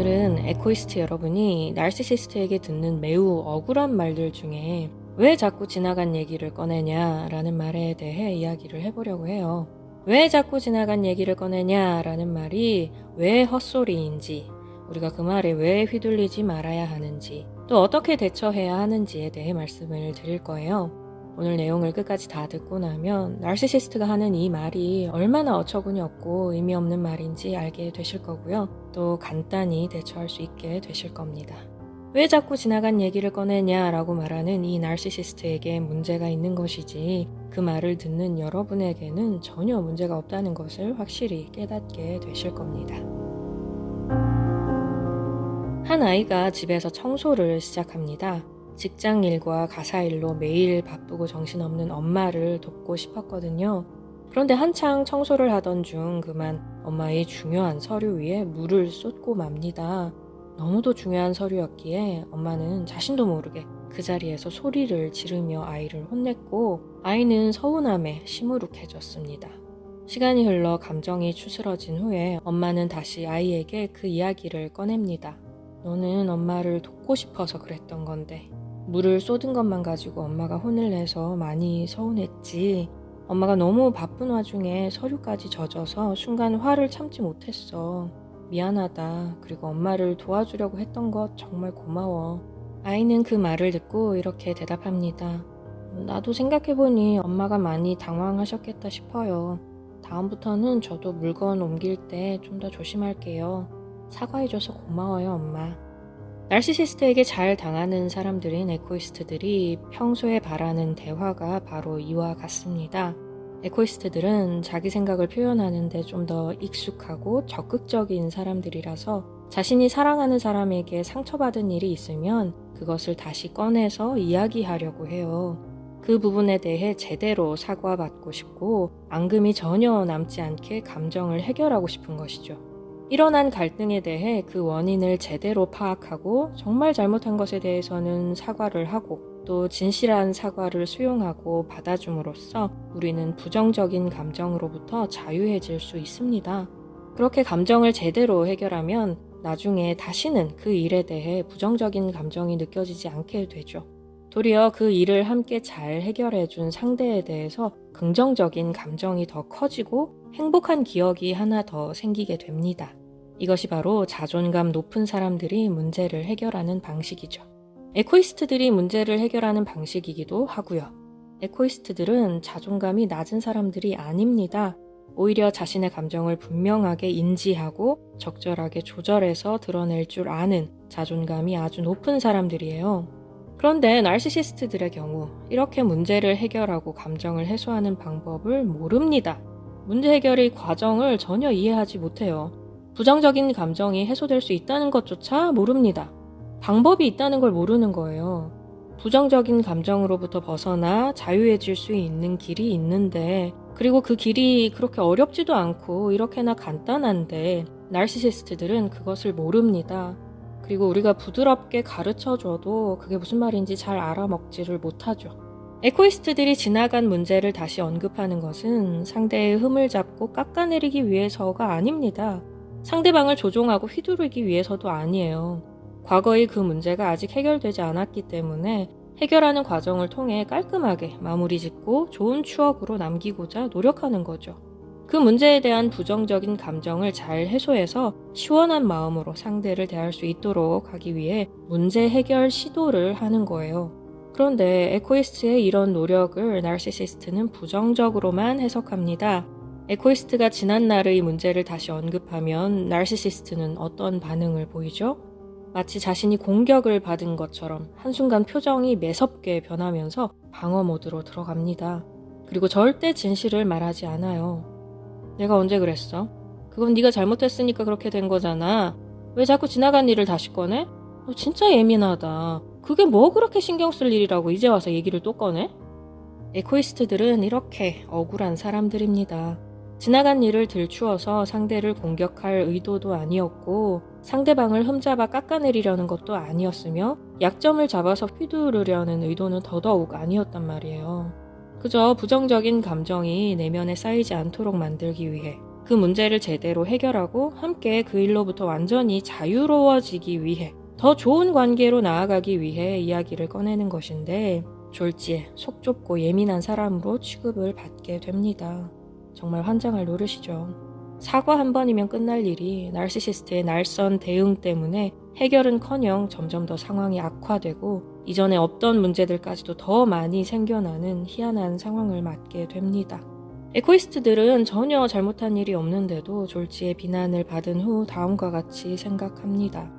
오늘은 에코이스트 여러분이 나르시시스트에게 듣는 매우 억울한 말들 중에 왜 자꾸 지나간 얘기를 꺼내냐라는 말에 대해 이야기를 해보려고 해요. 왜 자꾸 지나간 얘기를 꺼내냐라는 말이 왜 헛소리인지, 우리가 그 말에 왜 휘둘리지 말아야 하는지, 또 어떻게 대처해야 하는지에 대해 말씀을 드릴 거예요. 오늘 내용을 끝까지 다 듣고 나면 나르시시스트가 하는 이 말이 얼마나 어처구니 없고 의미 없는 말인지 알게 되실 거고요. 또 간단히 대처할 수 있게 되실 겁니다. 왜 자꾸 지나간 얘기를 꺼내냐라고 말하는 이 나르시시스트에게 문제가 있는 것이지 그 말을 듣는 여러분에게는 전혀 문제가 없다는 것을 확실히 깨닫게 되실 겁니다. 한 아이가 집에서 청소를 시작합니다. 직장 일과 가사 일로 매일 바쁘고 정신없는 엄마를 돕고 싶었거든요. 그런데 한창 청소를 하던 중 그만 엄마의 중요한 서류 위에 물을 쏟고 맙니다. 너무도 중요한 서류였기에 엄마는 자신도 모르게 그 자리에서 소리를 지르며 아이를 혼냈고 아이는 서운함에 시무룩해졌습니다. 시간이 흘러 감정이 추스러진 후에 엄마는 다시 아이에게 그 이야기를 꺼냅니다. 너는 엄마를 돕고 싶어서 그랬던 건데 물을 쏟은 것만 가지고 엄마가 혼을 내서 많이 서운했지. 엄마가 너무 바쁜 와중에 서류까지 젖어서 순간 화를 참지 못했어. 미안하다. 그리고 엄마를 도와주려고 했던 것 정말 고마워. 아이는 그 말을 듣고 이렇게 대답합니다. 나도 생각해보니 엄마가 많이 당황하셨겠다 싶어요. 다음부터는 저도 물건 옮길 때 좀 더 조심할게요. 사과해줘서 고마워요, 엄마. 날시시스트에게 잘 당하는 사람들인 에코이스트들이 평소에 바라는 대화가 바로 이와 같습니다. 에코이스트들은 자기 생각을 표현하는데 좀 더 익숙하고 적극적인 사람들이라서 자신이 사랑하는 사람에게 상처받은 일이 있으면 그것을 다시 꺼내서 이야기하려고 해요. 그 부분에 대해 제대로 사과받고 싶고 앙금이 전혀 남지 않게 감정을 해결하고 싶은 것이죠. 일어난 갈등에 대해 그 원인을 제대로 파악하고 정말 잘못한 것에 대해서는 사과를 하고 또 진실한 사과를 수용하고 받아줌으로써 우리는 부정적인 감정으로부터 자유해질 수 있습니다. 그렇게 감정을 제대로 해결하면 나중에 다시는 그 일에 대해 부정적인 감정이 느껴지지 않게 되죠. 도리어 그 일을 함께 잘 해결해 준 상대에 대해서 긍정적인 감정이 더 커지고 행복한 기억이 하나 더 생기게 됩니다. 이것이 바로 자존감 높은 사람들이 문제를 해결하는 방식이죠. 에코이스트들이 문제를 해결하는 방식이기도 하고요. 에코이스트들은 자존감이 낮은 사람들이 아닙니다. 오히려 자신의 감정을 분명하게 인지하고 적절하게 조절해서 드러낼 줄 아는 자존감이 아주 높은 사람들이에요. 그런데 날시시스트들의 경우 이렇게 문제를 해결하고 감정을 해소하는 방법을 모릅니다. 문제 해결의 과정을 전혀 이해하지 못해요. 부정적인 감정이 해소될 수 있다는 것조차 모릅니다. 방법이 있다는 걸 모르는 거예요. 부정적인 감정으로부터 벗어나 자유해질 수 있는 길이 있는데, 그리고 그 길이 그렇게 어렵지도 않고 이렇게나 간단한데, 날시시스트들은 그것을 모릅니다. 그리고 우리가 부드럽게 가르쳐 줘도 그게 무슨 말인지 잘 알아먹지를 못하죠. 에코이스트들이 지나간 문제를 다시 언급하는 것은 상대의 흠을 잡고 깎아내리기 위해서가 아닙니다. 상대방을 조종하고 휘두르기 위해서도 아니에요. 과거의 그 문제가 아직 해결되지 않았기 때문에 해결하는 과정을 통해 깔끔하게 마무리 짓고 좋은 추억으로 남기고자 노력하는 거죠. 그 문제에 대한 부정적인 감정을 잘 해소해서 시원한 마음으로 상대를 대할 수 있도록 하기 위해 문제 해결 시도를 하는 거예요. 그런데 에코이스트의 이런 노력을 나르시시스트는 부정적으로만 해석합니다. 에코이스트가 지난 날의 문제를 다시 언급하면 나르시시스트는 어떤 반응을 보이죠? 마치 자신이 공격을 받은 것처럼 한순간 표정이 매섭게 변하면서 방어 모드로 들어갑니다. 그리고 절대 진실을 말하지 않아요. 내가 언제 그랬어? 그건 네가 잘못했으니까 그렇게 된 거잖아. 왜 자꾸 지나간 일을 다시 꺼내? 너 진짜 예민하다. 그게 뭐 그렇게 신경 쓸 일이라고 이제 와서 얘기를 또 꺼내? 에코이스트들은 이렇게 억울한 사람들입니다. 지나간 일을 들추어서 상대를 공격할 의도도 아니었고 상대방을 흠잡아 깎아내리려는 것도 아니었으며 약점을 잡아서 휘두르려는 의도는 더더욱 아니었단 말이에요. 그저 부정적인 감정이 내면에 쌓이지 않도록 만들기 위해 그 문제를 제대로 해결하고 함께 그 일로부터 완전히 자유로워지기 위해 더 좋은 관계로 나아가기 위해 이야기를 꺼내는 것인데 졸지에 속 좁고 예민한 사람으로 취급을 받게 됩니다. 정말 환장할 노릇이죠. 사과 한 번이면 끝날 일이 나르시시스트의 날선 대응 때문에 해결은커녕 점점 더 상황이 악화되고 이전에 없던 문제들까지도 더 많이 생겨나는 희한한 상황을 맞게 됩니다. 에코이스트들은 전혀 잘못한 일이 없는데도 졸지에 비난을 받은 후 다음과 같이 생각합니다.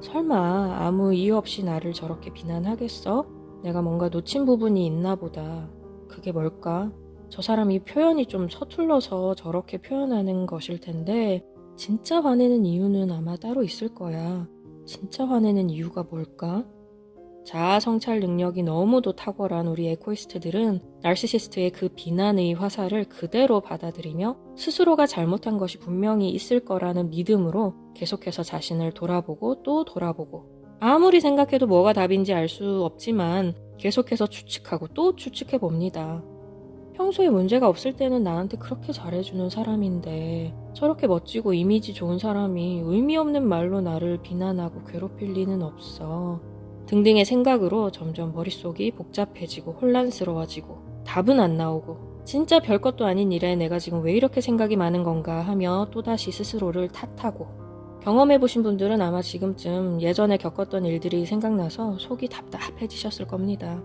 설마 아무 이유 없이 나를 저렇게 비난하겠어? 내가 뭔가 놓친 부분이 있나 보다. 그게 뭘까? 저 사람이 표현이 좀 서툴러서 저렇게 표현하는 것일 텐데, 진짜 화내는 이유는 아마 따로 있을 거야. 진짜 화내는 이유가 뭘까? 자아 성찰 능력이 너무도 탁월한 우리 에코이스트들은 날시시스트의 그 비난의 화살을 그대로 받아들이며 스스로가 잘못한 것이 분명히 있을 거라는 믿음으로 계속해서 자신을 돌아보고 또 돌아보고 아무리 생각해도 뭐가 답인지 알 수 없지만 계속해서 추측하고 또 추측해 봅니다. 평소에 문제가 없을 때는 나한테 그렇게 잘해주는 사람인데 저렇게 멋지고 이미지 좋은 사람이 의미 없는 말로 나를 비난하고 괴롭힐 리는 없어. 등등의 생각으로 점점 머릿속이 복잡해지고 혼란스러워지고 답은 안 나오고 진짜 별것도 아닌 일에 내가 지금 왜 이렇게 생각이 많은 건가 하며 또다시 스스로를 탓하고 경험해보신 분들은 아마 지금쯤 예전에 겪었던 일들이 생각나서 속이 답답해지셨을 겁니다.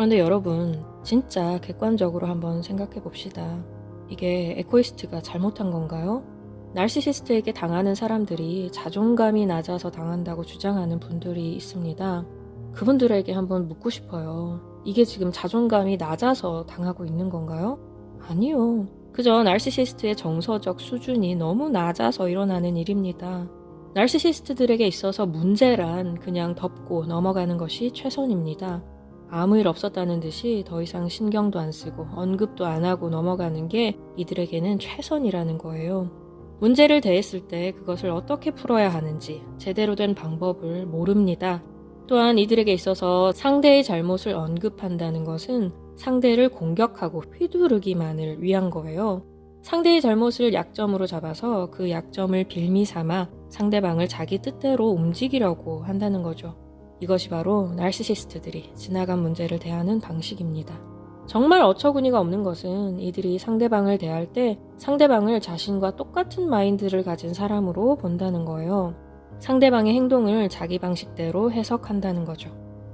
그런데 여러분, 진짜 객관적으로 한번 생각해 봅시다. 이게 에코이스트가 잘못한 건가요? 날시시스트에게 당하는 사람들이 자존감이 낮아서 당한다고 주장하는 분들이 있습니다. 그분들에게 한번 묻고 싶어요. 이게 지금 자존감이 낮아서 당하고 있는 건가요? 아니요. 그저 날시시스트의 정서적 수준이 너무 낮아서 일어나는 일입니다. 날시시스트들에게 있어서 문제란 그냥 덮고 넘어가는 것이 최선입니다. 아무 일 없었다는 듯이 더 이상 신경도 안 쓰고 언급도 안 하고 넘어가는 게 이들에게는 최선이라는 거예요. 문제를 대했을 때 그것을 어떻게 풀어야 하는지 제대로 된 방법을 모릅니다. 또한 이들에게 있어서 상대의 잘못을 언급한다는 것은 상대를 공격하고 휘두르기만을 위한 거예요. 상대의 잘못을 약점으로 잡아서 그 약점을 빌미 삼아 상대방을 자기 뜻대로 움직이려고 한다는 거죠. 이것이 바로 날시시스트들이 지나간 문제를 대하는 방식입니다. 정말 어처구니가 없는 것은 이들이 상대방을 대할 때 상대방을 자신과 똑같은 마인드를 가진 사람으로 본다는 거예요. 상대방의 행동을 자기 방식대로 해석한다는 거죠.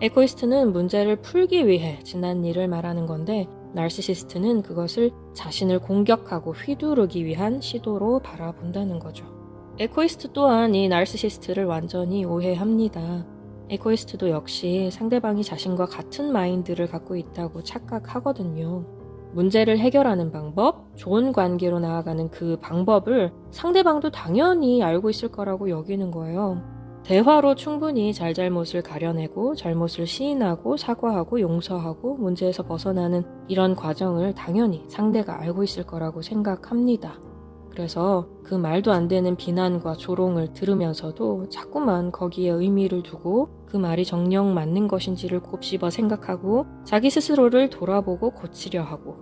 에코이스트는 문제를 풀기 위해 지난 일을 말하는 건데 날시시스트는 그것을 자신을 공격하고 휘두르기 위한 시도로 바라본다는 거죠. 에코이스트 또한 이 날시시스트를 완전히 오해합니다. 에코이스트도 역시 상대방이 자신과 같은 마인드를 갖고 있다고 착각하거든요. 문제를 해결하는 방법, 좋은 관계로 나아가는 그 방법을 상대방도 당연히 알고 있을 거라고 여기는 거예요. 대화로 충분히 잘잘못을 가려내고 잘못을 시인하고 사과하고 용서하고 문제에서 벗어나는 이런 과정을 당연히 상대가 알고 있을 거라고 생각합니다. 그래서 그 말도 안 되는 비난과 조롱을 들으면서도 자꾸만 거기에 의미를 두고 그 말이 정녕 맞는 것인지를 곱씹어 생각하고 자기 스스로를 돌아보고 고치려 하고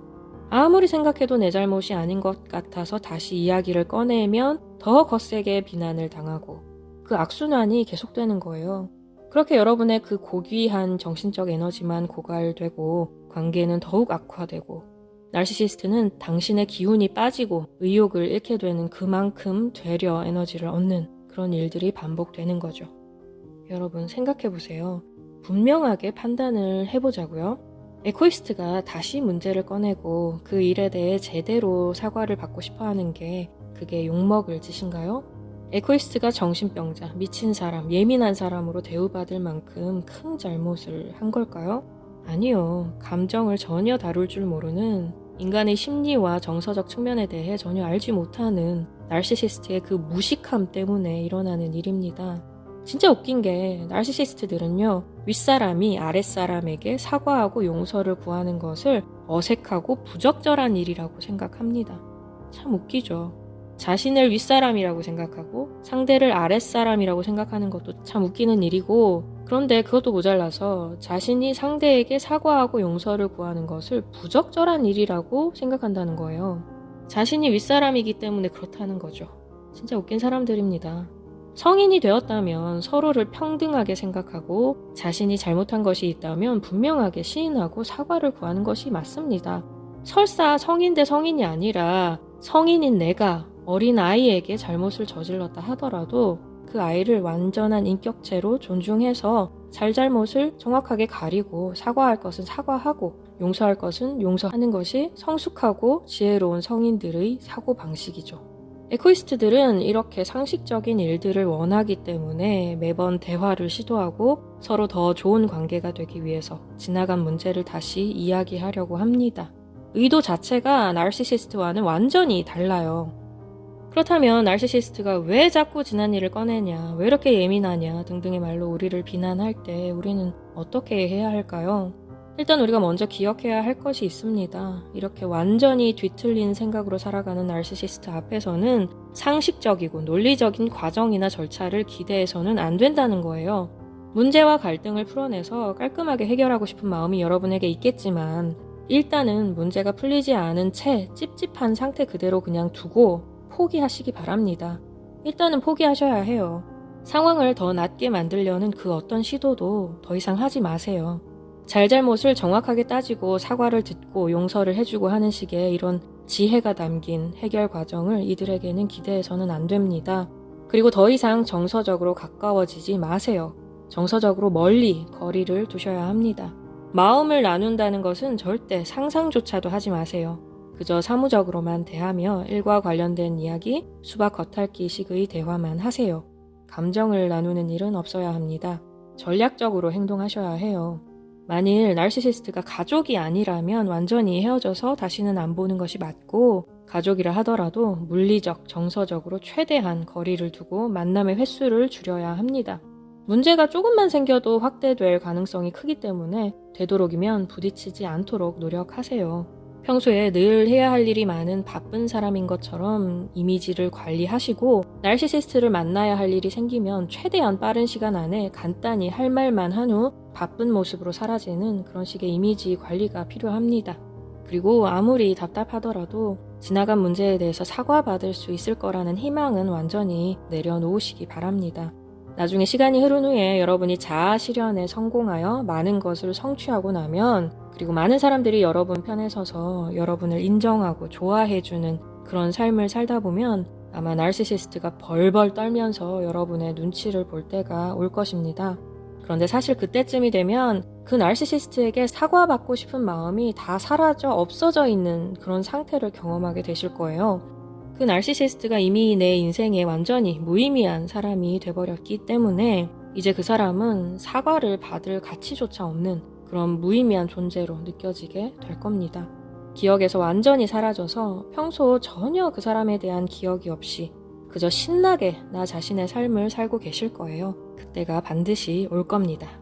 아무리 생각해도 내 잘못이 아닌 것 같아서 다시 이야기를 꺼내면 더 거세게 비난을 당하고 그 악순환이 계속되는 거예요. 그렇게 여러분의 그 고귀한 정신적 에너지만 고갈되고 관계는 더욱 악화되고 날시시스트는 당신의 기운이 빠지고 의욕을 잃게 되는 그만큼 되려 에너지를 얻는 그런 일들이 반복되는 거죠. 여러분 생각해 보세요. 분명하게 판단을 해보자고요. 에코이스트가 다시 문제를 꺼내고 그 일에 대해 제대로 사과를 받고 싶어 하는 게 그게 욕먹을 짓인가요? 에코이스트가 정신병자, 미친 사람, 예민한 사람으로 대우받을 만큼 큰 잘못을 한 걸까요? 아니요. 감정을 전혀 다룰 줄 모르는 인간의 심리와 정서적 측면에 대해 전혀 알지 못하는 날시시스트의 그 무식함 때문에 일어나는 일입니다. 진짜 웃긴 게 날시시스트들은요, 윗사람이 아랫사람에게 사과하고 용서를 구하는 것을 어색하고 부적절한 일이라고 생각합니다. 참 웃기죠. 자신을 윗사람이라고 생각하고 상대를 아랫사람이라고 생각하는 것도 참 웃기는 일이고 그런데 그것도 모자라서 자신이 상대에게 사과하고 용서를 구하는 것을 부적절한 일이라고 생각한다는 거예요. 자신이 윗사람이기 때문에 그렇다는 거죠. 진짜 웃긴 사람들입니다. 성인이 되었다면 서로를 평등하게 생각하고 자신이 잘못한 것이 있다면 분명하게 시인하고 사과를 구하는 것이 맞습니다. 설사 성인 대 성인이 아니라 성인인 내가 어린 아이에게 잘못을 저질렀다 하더라도 그 아이를 완전한 인격체로 존중해서 잘잘못을 정확하게 가리고 사과할 것은 사과하고 용서할 것은 용서하는 것이 성숙하고 지혜로운 성인들의 사고 방식이죠. 에코이스트들은 이렇게 상식적인 일들을 원하기 때문에 매번 대화를 시도하고 서로 더 좋은 관계가 되기 위해서 지나간 문제를 다시 이야기하려고 합니다. 의도 자체가 나르시시스트와는 완전히 달라요. 그렇다면 나르시시스트가 왜 자꾸 지난 일을 꺼내냐, 왜 이렇게 예민하냐 등등의 말로 우리를 비난할 때 우리는 어떻게 해야 할까요? 일단 우리가 먼저 기억해야 할 것이 있습니다. 이렇게 완전히 뒤틀린 생각으로 살아가는 나르시시스트 앞에서는 상식적이고 논리적인 과정이나 절차를 기대해서는 안 된다는 거예요. 문제와 갈등을 풀어내서 깔끔하게 해결하고 싶은 마음이 여러분에게 있겠지만 일단은 문제가 풀리지 않은 채 찝찝한 상태 그대로 그냥 두고 포기하시기 바랍니다. 일단은 포기하셔야 해요. 상황을 더 낫게 만들려는 그 어떤 시도도 더 이상 하지 마세요. 잘잘못을 정확하게 따지고 사과를 듣고 용서를 해주고 하는 식의 이런 지혜가 담긴 해결 과정을 이들에게는 기대해서는 안 됩니다. 그리고 더 이상 정서적으로 가까워지지 마세요. 정서적으로 멀리 거리를 두셔야 합니다. 마음을 나눈다는 것은 절대 상상조차도 하지 마세요. 그저 사무적으로만 대하며 일과 관련된 이야기, 수박 겉핥기식의 대화만 하세요. 감정을 나누는 일은 없어야 합니다. 전략적으로 행동하셔야 해요. 만일 나르시시스트가 가족이 아니라면 완전히 헤어져서 다시는 안 보는 것이 맞고 가족이라 하더라도 물리적, 정서적으로 최대한 거리를 두고 만남의 횟수를 줄여야 합니다. 문제가 조금만 생겨도 확대될 가능성이 크기 때문에 되도록이면 부딪히지 않도록 노력하세요. 평소에 늘 해야 할 일이 많은 바쁜 사람인 것처럼 이미지를 관리하시고 날시시스트를 만나야 할 일이 생기면 최대한 빠른 시간 안에 간단히 할 말만 한 후 바쁜 모습으로 사라지는 그런 식의 이미지 관리가 필요합니다. 그리고 아무리 답답하더라도 지나간 문제에 대해서 사과받을 수 있을 거라는 희망은 완전히 내려놓으시기 바랍니다. 나중에 시간이 흐른 후에 여러분이 자아 실현에 성공하여 많은 것을 성취하고 나면 그리고 많은 사람들이 여러분 편에 서서 여러분을 인정하고 좋아해주는 그런 삶을 살다 보면 아마 날시시스트가 벌벌 떨면서 여러분의 눈치를 볼 때가 올 것입니다. 그런데 사실 그때쯤이 되면 그 날시시스트에게 사과받고 싶은 마음이 다 사라져 없어져 있는 그런 상태를 경험하게 되실 거예요. 그 날시시스트가 이미 내 인생에 완전히 무의미한 사람이 돼버렸기 때문에 이제 그 사람은 사과를 받을 가치조차 없는 그런 무의미한 존재로 느껴지게 될 겁니다. 기억에서 완전히 사라져서 평소 전혀 그 사람에 대한 기억이 없이 그저 신나게 나 자신의 삶을 살고 계실 거예요. 그때가 반드시 올 겁니다.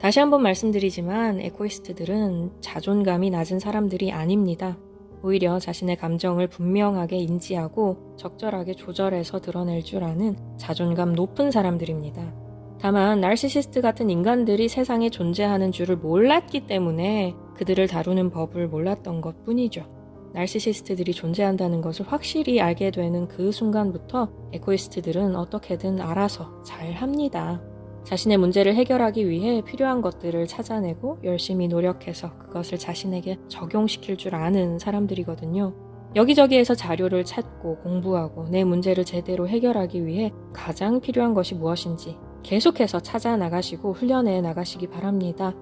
다시 한번 말씀드리지만 에코이스트들은 자존감이 낮은 사람들이 아닙니다. 오히려 자신의 감정을 분명하게 인지하고 적절하게 조절해서 드러낼 줄 아는 자존감 높은 사람들입니다. 다만 날시시스트 같은 인간들이 세상에 존재하는 줄을 몰랐기 때문에 그들을 다루는 법을 몰랐던 것 뿐이죠. 날시시스트들이 존재한다는 것을 확실히 알게 되는 그 순간부터 에코이스트들은 어떻게든 알아서 잘 합니다. 자신의 문제를 해결하기 위해 필요한 것들을 찾아내고 열심히 노력해서 그것을 자신에게 적용시킬 줄 아는 사람들이거든요. 여기저기에서 자료를 찾고 공부하고 내 문제를 제대로 해결하기 위해 가장 필요한 것이 무엇인지 계속해서 찾아 나가시고 훈련해 나가시기 바랍니다.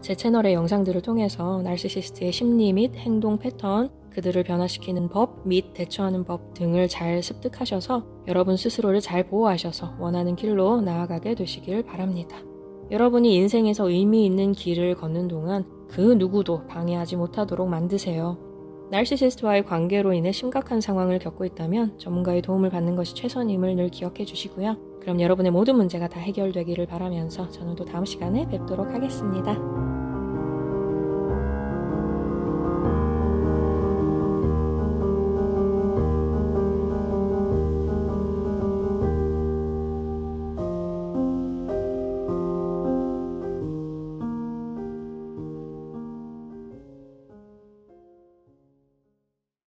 제 채널의 영상들을 통해서 날시시스트의 심리 및 행동 패턴, 그들을 변화시키는 법 및 대처하는 법 등을 잘 습득하셔서 여러분 스스로를 잘 보호하셔서 원하는 길로 나아가게 되시길 바랍니다. 여러분이 인생에서 의미 있는 길을 걷는 동안 그 누구도 방해하지 못하도록 만드세요. 날시시스트와의 관계로 인해 심각한 상황을 겪고 있다면 전문가의 도움을 받는 것이 최선임을 늘 기억해 주시고요. 그럼 여러분의 모든 문제가 다 해결되기를 바라면서 저는 또 다음 시간에 뵙도록 하겠습니다.